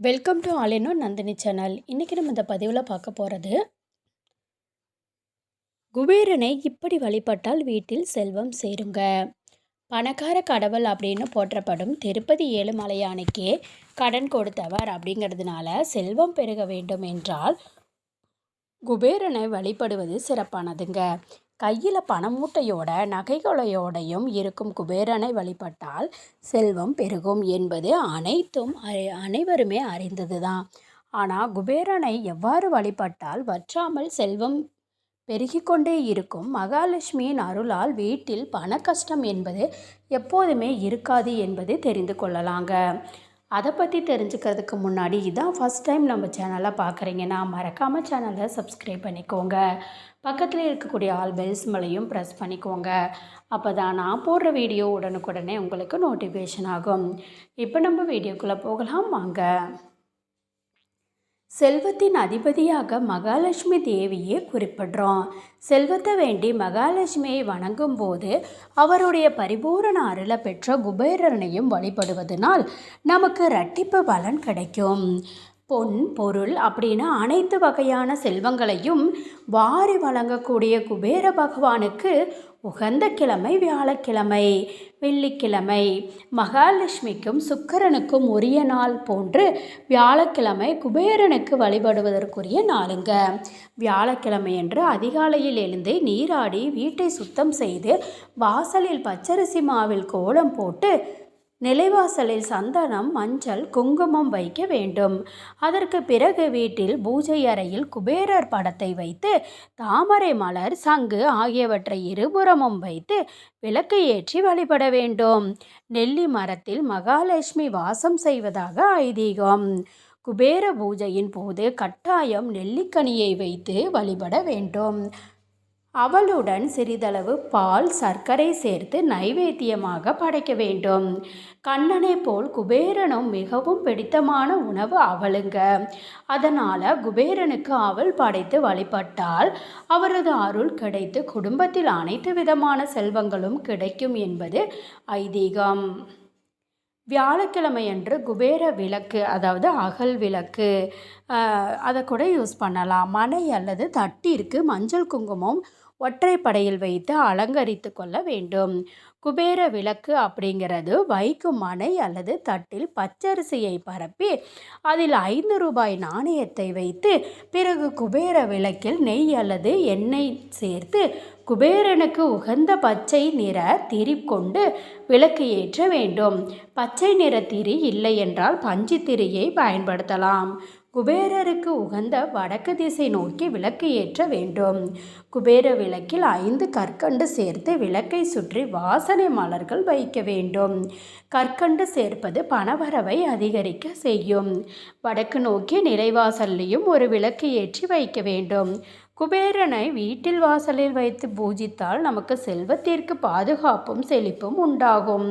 Welcome to ஆலேனோ Nandini channel இன்றைக்கி நம்ம இந்த பதிவில் பார்க்க போகிறது குபேரனை இப்படி வழிபட்டால் வீட்டில் செல்வம் சேருங்க. பணக்கார கடவுள் அப்படின்னு போற்றப்படும் திருப்பதி ஏழுமலையானுக்கே கடன் கொடுத்தவர் அப்படிங்கிறதுனால செல்வம் பெருக வேண்டும் என்றால் குபேரனை வழிபடுவது சிறப்பானதுங்க. கையில் பணமூட்டையோட நகைகளையோடையும் இருக்கும் குபேரனை வழிபட்டால் செல்வம் பெருகும் என்பது அனைத்தும் அனைவருமே அறிந்தது தான் ஆனால் குபேரனை எவ்வாறு வழிபட்டால் வற்றாமல் செல்வம் பெருகிக்கொண்டே இருக்கும். மகாலட்சுமியின் அருளால் வீட்டில் பண கஷ்டம் என்பது எப்போதுமே இருக்காது என்பது தெரிந்து கொள்ளலாங்க. அதை பற்றி தெரிஞ்சுக்கிறதுக்கு முன்னாடி இதான் ஃபஸ்ட் டைம் நம்ம சேனலை பார்க்குறீங்கன்னா மறக்காமல் சேனலை சப்ஸ்கிரைப் பண்ணிக்கோங்க. பக்கத்தில் இருக்கக்கூடிய ஆல் பெல்ஸ் மலையும் ப்ரெஸ் பண்ணிக்கோங்க. அப்போ தான் நான் போடுற வீடியோ உடனுக்குடனே உங்களுக்கு நோட்டிஃபிகேஷன் ஆகும். இப்போ நம்ம வீடியோக்குள்ளே போகலாம் வாங்க. செல்வத்தின் அதிபதியாக மகாலட்சுமி தேவியை குறிப்பிடுறோம் செல்வத்தை வேண்டி மகாலட்சுமியை வணங்கும் போது அவருடைய பரிபூரண அருளை பெற்ற குபேரனையும் வழிபடுவதனால் நமக்கு ரட்டிப்பு பலன் கிடைக்கும். பொன் பொருள் அப்படின்னு அனைத்து வகையான செல்வங்களையும் வாரி வழங்கக்கூடிய குபேர பகவானுக்கு உகந்த கிழமை வியாழக்கிழமை வெள்ளிக்கிழமை. மகாலட்சுமிக்கும் சுக்கரனுக்கும் உரிய நாள் போன்று வியாழக்கிழமை குபேரனுக்கு வழிபடுவதற்குரிய நாளுங்க. வியாழக்கிழமை என்று அதிகாலையில் எழுந்து நீராடி வீட்டை சுத்தம் செய்து வாசலில் பச்சரிசி மாவில் கோலம் போட்டு நிலைவாசலில் சந்தனம் மஞ்சள் குங்குமம் வைக்க வேண்டும். அதற்கு பிறகு வீட்டில் பூஜை அறையில் குபேரர் படத்தை வைத்து தாமரை மலர் சங்கு ஆகியவற்றை இருபுறமும் வைத்து விளக்கு ஏற்றி வழிபட வேண்டும். நெல்லி மரத்தில் மகாலட்சுமி வாசம் செய்வதாக ஐதீகம். குபேர பூஜையின் போது கட்டாயம் நெல்லிக்கனியை வைத்து வழிபட வேண்டும். அவளுடன் சிறிதளவு பால் சர்க்கரை சேர்த்து நைவேத்தியமாக படைக்க வேண்டும். கண்ணனை போல் குபேரனும் மிகவும் பிடித்தமான உணவு அவளுங்க. அதனால் குபேரனுக்கு அவள் படைத்து வழிபட்டால் அவரது அருள் கிடைத்து குடும்பத்தில் அனைத்து விதமான செல்வங்களும் கிடைக்கும் என்பது ஐதீகம். வியாழக்கிழமையன்று குபேர விளக்கு அதாவது அகல் விளக்கு அதை கூட யூஸ் பண்ணலாம். மனை அல்லது தட்டிற்கு மஞ்சள் குங்குமம் ஒற்றைப்படையில் வைத்து அலங்கரித்து கொள்ள வேண்டும். குபேர விளக்கு அப்படிங்கிறது வைக்கும் மனை அல்லது தட்டில் பச்சரிசியை பரப்பி அதில் ஐந்து ரூபாய் நாணயத்தை வைத்து பிறகு குபேர விளக்கில் நெய் அல்லது எண்ணெய் சேர்த்து குபேரனுக்கு உகந்த பச்சை நிற திரி கொண்டு விளக்கு ஏற்ற வேண்டும். பச்சை நிற திரி இல்லை என்றால் பஞ்சு திரியை பயன்படுத்தலாம். குபேரருக்கு உகந்த வடக்கு திசை நோக்கி விளக்கு ஏற்ற வேண்டும். குபேர விளக்கில் ஐந்து கற்கண்டு சேர்த்து விளக்கை சுற்றி வாசனை மலர்கள் வைக்க வேண்டும். கற்கண்டு சேர்ப்பது பணவரவை அதிகரிக்க செய்யும். வடக்கு நோக்கி நிலைவாசல்லையும் ஒரு விளக்கு ஏற்றி வைக்க வேண்டும். குபேரனை வீட்டில் வாசலில் வைத்து பூஜித்தால் நமக்கு செல்வத்திற்கு பாதுகாப்பும் செழிப்பும் உண்டாகும்.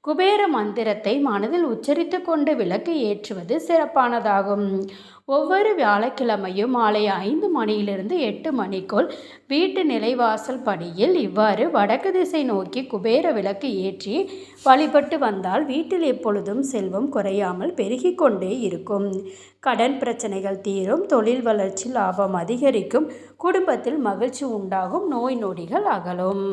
குபேர மந்திரத்தை மனதில் உச்சரித்து கொண்டு விளக்கு ஏற்றுவது சிறப்பானதாகும். ஒவ்வொரு வியாழக்கிழமையும் மாலை ஐந்து மணியிலிருந்து எட்டு மணிக்குள் வீட்டு நிலைவாசல் படியில் இவ்வாறு வடக்கு திசை நோக்கி குபேர விளக்கு ஏற்றி வழிபட்டு வந்தால் வீட்டில் எப்பொழுதும் செல்வம் குறையாமல் பெருகி கொண்டே இருக்கும். கடன் பிரச்சனைகள் தீரும் தொழில் வளர்ச்சி லாபம் அதிகரிக்கும் குடும்பத்தில் மகிழ்ச்சி உண்டாகும் நோய் நொடிகள் அகலும்.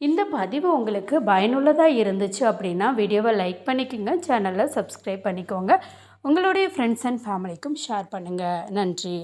இந்த பதிவு உங்களுக்கு பயனுள்ளதாக இருந்துச்சு அப்படின்னா வீடியோவை லைக் பண்ணிக்கோங்க சேனலை சப்ஸ்கிரைப் பண்ணிக்கோங்க. உங்களுடைய ஃப்ரெண்ட்ஸ் அண்ட் ஃபேமிலிக்கும் ஷேர் பண்ணுங்கள் நன்றி.